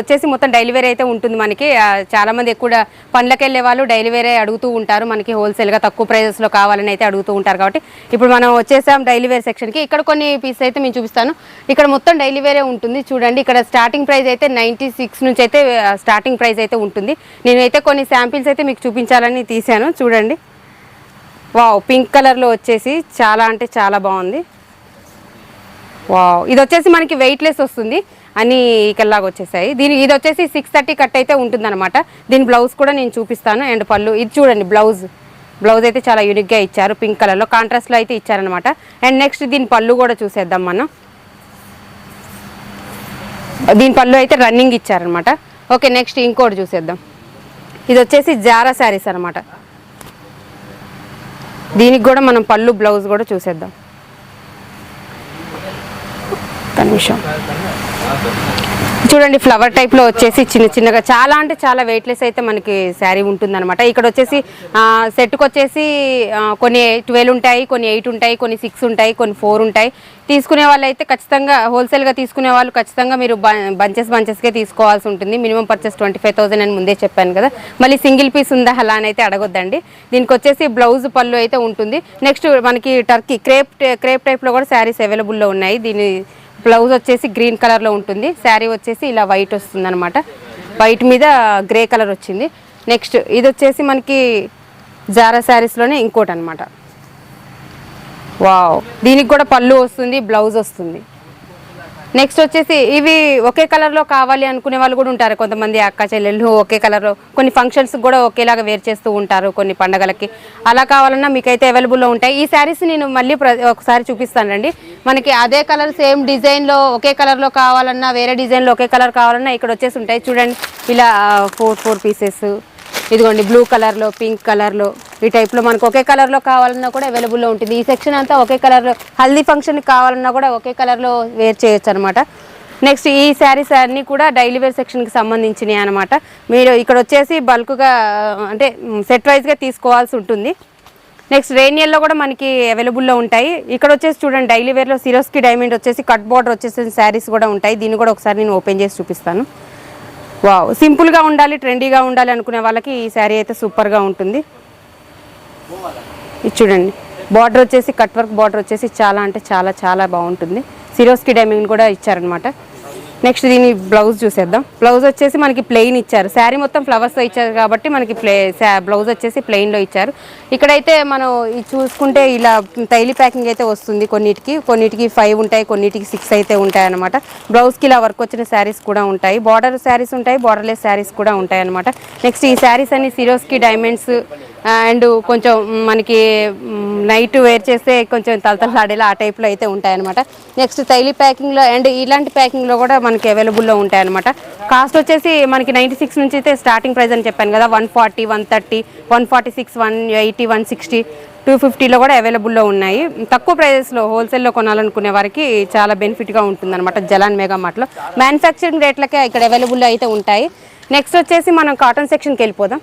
వచ్చేసి మొత్తం డైలీవేర్ అయితే ఉంటుంది మనకి. చాలామంది ఎక్కువ పండ్లకి వెళ్ళే వాళ్ళు డైలీ వేరే అడుగుతూ ఉంటారు. మనకి హోల్సేల్గా తక్కువ ప్రైజెస్లో కావాలని అయితే అడుగుతూ ఉంటారు కాబట్టి. ఇప్పుడు మనం వచ్చేసాం డైలీ వేర్ సెక్షన్కి ఇక్కడ కొన్ని పీస్ అయితే మేము చూపిస్తాను. ఇక్కడ మొత్తం డైలీ వేరే ఉంటుంది. చూడండి ఇక్కడ స్టార్టింగ్ ప్రైస్ అయితే నైంటీ సిక్స్ నుంచి అయితే స్టార్టింగ్ ప్రైస్ అయితే ఉంటుంది. నేనైతే కొన్ని శాంపిల్స్ అయితే మీకు చూపించాలని తీశాను. చూడండి. వావ్ పింక్ కలర్లో వచ్చేసి చాలా అంటే చాలా బాగుంది. వావ్. ఇది వచ్చేసి మనకి వెయిట్లెస్ వస్తుంది. అన్ని ఇకల్లాగా వచ్చేసాయి. దీని ఇది వచ్చేసి సిక్స్ థర్టీ కట్ అయితే ఉంటుందన్నమాట. దీని బ్లౌజ్ కూడా నేను చూపిస్తాను. అండ్ పళ్ళు. ఇది చూడండి బ్లౌజ్ బ్లౌజ్ అయితే చాలా యూనిక్గా ఇచ్చారు. పింక్ కలర్లో కాంట్రాస్ట్లో అయితే ఇచ్చారనమాట అండ్ నెక్స్ట్ దీని పళ్ళు కూడా చూసేద్దాం మనం. దీని పళ్ళు అయితే రన్నింగ్ ఇచ్చారనమాట ఓకే నెక్స్ట్ ఇంకోటి చూసేద్దాం. ఇది వచ్చేసి జారా శారీస్ అనమాట దీనికి కూడా మనం పళ్ళు బ్లౌజ్ కూడా చూసేద్దాం. ఒక్క నిమిషం. చూడండి ఫ్లవర్ టైప్లో వచ్చేసి చిన్న చిన్నగా చాలా అంటే చాలా వెయిట్లెస్ అయితే మనకి శారీ ఉంటుందన్నమాట. ఇక్కడ వచ్చేసి సెట్కి వచ్చేసి కొన్ని ట్వెల్వ్ ఉంటాయి కొన్ని ఎయిట్ ఉంటాయి కొన్ని సిక్స్ ఉంటాయి కొన్ని ఫోర్ ఉంటాయి. తీసుకునే వాళ్ళు అయితే ఖచ్చితంగా హోల్సేల్గా తీసుకునే వాళ్ళు ఖచ్చితంగా మీరు బంచెస్ బంచెస్కే తీసుకోవాల్సి ఉంటుంది. Minimum purchase twenty five thousand అని ముందే చెప్పాను కదా. మళ్ళీ సింగిల్ పీస్ ఉందా అలా అని అయితే అడగొద్దండి. దీనికి వచ్చేసి బ్లౌజ్ పళ్ళు అయితే ఉంటుంది. నెక్స్ట్ మనకి టర్కీ క్రేప్ క్రేప్ టైప్లో కూడా శారీస్ అవైలబుల్లో ఉన్నాయి. దీని బ్లౌజ్ వచ్చేసి గ్రీన్ కలర్లో ఉంటుంది. శారీ వచ్చేసి ఇలా వైట్ వస్తుంది అనమాట వైట్ మీద గ్రే కలర్ వచ్చింది. నెక్స్ట్ ఇది వచ్చేసి మనకి జారా శారీస్లోనే ఇంకోటి అనమాట వావ్. దీనికి కూడా పళ్ళు వస్తుంది బ్లౌజ్ వస్తుంది. నెక్స్ట్ వచ్చేసి ఇవి ఒకే కలర్లో కావాలి అనుకునే వాళ్ళు కూడా ఉంటారు. కొంతమంది అక్క చెల్లెళ్ళు ఒకే కలర్లో కొన్ని ఫంక్షన్స్ కూడా ఒకేలాగా వేర్ చేస్తూ ఉంటారు కొన్ని పండగలకి. అలా కావాలన్నా మీకైతే అవైలబుల్లో ఉంటాయి. ఈ శారీస్ నేను మళ్ళీ ప్ర- ఒకసారి చూపిస్తానండి మనకి అదే కలర్ సేమ్ డిజైన్లో ఒకే కలర్లో కావాలన్నా వేరే డిజైన్లో ఒకే కలర్ కావాలన్నా ఇక్కడ వచ్చేసి ఉంటాయి. చూడండి ఇలా ఫోర్ ఫోర్ పీసెస్ ఇదిగోండి బ్లూ కలర్లో పింక్ కలర్లో ఈ టైప్లో మనకు ఒకే కలర్లో కావాలన్నా కూడా అవైలబుల్లో ఉంటుంది. ఈ సెక్షన్ అంతా ఒకే కలర్లో హల్దీ ఫంక్షన్కి కావాలన్నా కూడా ఒకే కలర్లో వేర్ చేయొచ్చు అనమాట నెక్స్ట్ ఈ శారీస్ అన్నీ కూడా డైలీ వేర్ సెక్షన్కి సంబంధించినవి అనమాట మీరు ఇక్కడ వచ్చేసి బల్క్గా అంటే సెట్ వైజ్గా తీసుకోవాల్సి ఉంటుంది. నెక్స్ట్ రేనియల్లో కూడా మనకి అవైలబుల్లో ఉంటాయి. ఇక్కడ వచ్చేసి చూడండి డైలీ వేర్లో సిరోస్కి డైమండ్ వచ్చేసి కట్ బార్డర్ వచ్చేసి శారీస్ కూడా ఉంటాయి. దీన్ని కూడా ఒకసారి నేను ఓపెన్ చేసి చూపిస్తాను. వావ్ సింపుల్గా ఉండాలి ట్రెండీగా ఉండాలి అనుకునే వాళ్ళకి ఈ శారీ అయితే సూపర్గా ఉంటుంది. ఇది చూడండి. బార్డర్ వచ్చేసి కట్ వర్క్ బార్డర్ వచ్చేసి చాలా అంటే చాలా చాలా బాగుంటుంది. సిరోస్కి డైమండ్ కూడా ఇచ్చారనమాట నెక్స్ట్ దీని బ్లౌజ్ చూసేద్దాం. బ్లౌజ్ వచ్చేసి మనకి ప్లెయిన్ ఇచ్చారు. శారీ మొత్తం ఫ్లవర్స్తో ఇచ్చారు కాబట్టి మనకి ప్లే బ్లౌజ్ వచ్చేసి ప్లెయిన్లో ఇచ్చారు. ఇక్కడైతే మనం చూసుకుంటే ఇలా తైలి ప్యాకింగ్ అయితే వస్తుంది కొన్నిటికి. కొన్నిటికి ఫైవ్ ఉంటాయి కొన్నిటికి సిక్స్ అయితే ఉంటాయి అనమాట బ్లౌజ్కి ఇలా వర్క్ వచ్చిన శారీస్ కూడా ఉంటాయి. బార్డర్ శారీస్ ఉంటాయి బార్డర్లెస్ శారీస్ కూడా ఉంటాయి అనమాట నెక్స్ట్ ఈ శారీస్ అన్ని సిరోస్కి డైమండ్స్ అండ్ కొంచెం మనకి నైట్ వేర్ చేస్తే కొంచెం తలతలాడేలా ఆ టైప్లో అయితే ఉంటాయన్నమాట. నెక్స్ట్ తైలి ప్యాకింగ్లో అండ్ ఇలాంటి ప్యాకింగ్లో కూడా మనకి అవైలబుల్లో ఉంటాయన్నమాట. కాస్ట్ వచ్చేసి మనకి నైంటీ సిక్స్ నుంచి అయితే స్టార్టింగ్ ప్రైస్ అని చెప్పాను కదా one forty one thirty one forty six one eighty one sixty two ఫిఫ్టీలో కూడా అవైలబుల్లో ఉన్నాయి. తక్కువ ప్రైజెస్లో హోల్సేల్లో కొనాలనుకునే వారికి చాలా బెనిఫిట్గా ఉంటుందన్నమాట జలాన్ మెగా మార్ట్లో. మ్యానుఫ్యాక్చరింగ్ రేట్లకే ఇక్కడ అవైలబుల్లో అయితే ఉంటాయి. నెక్స్ట్ వచ్చేసి మనం కాటన్ సెక్షన్కి వెళ్ళిపోదాం.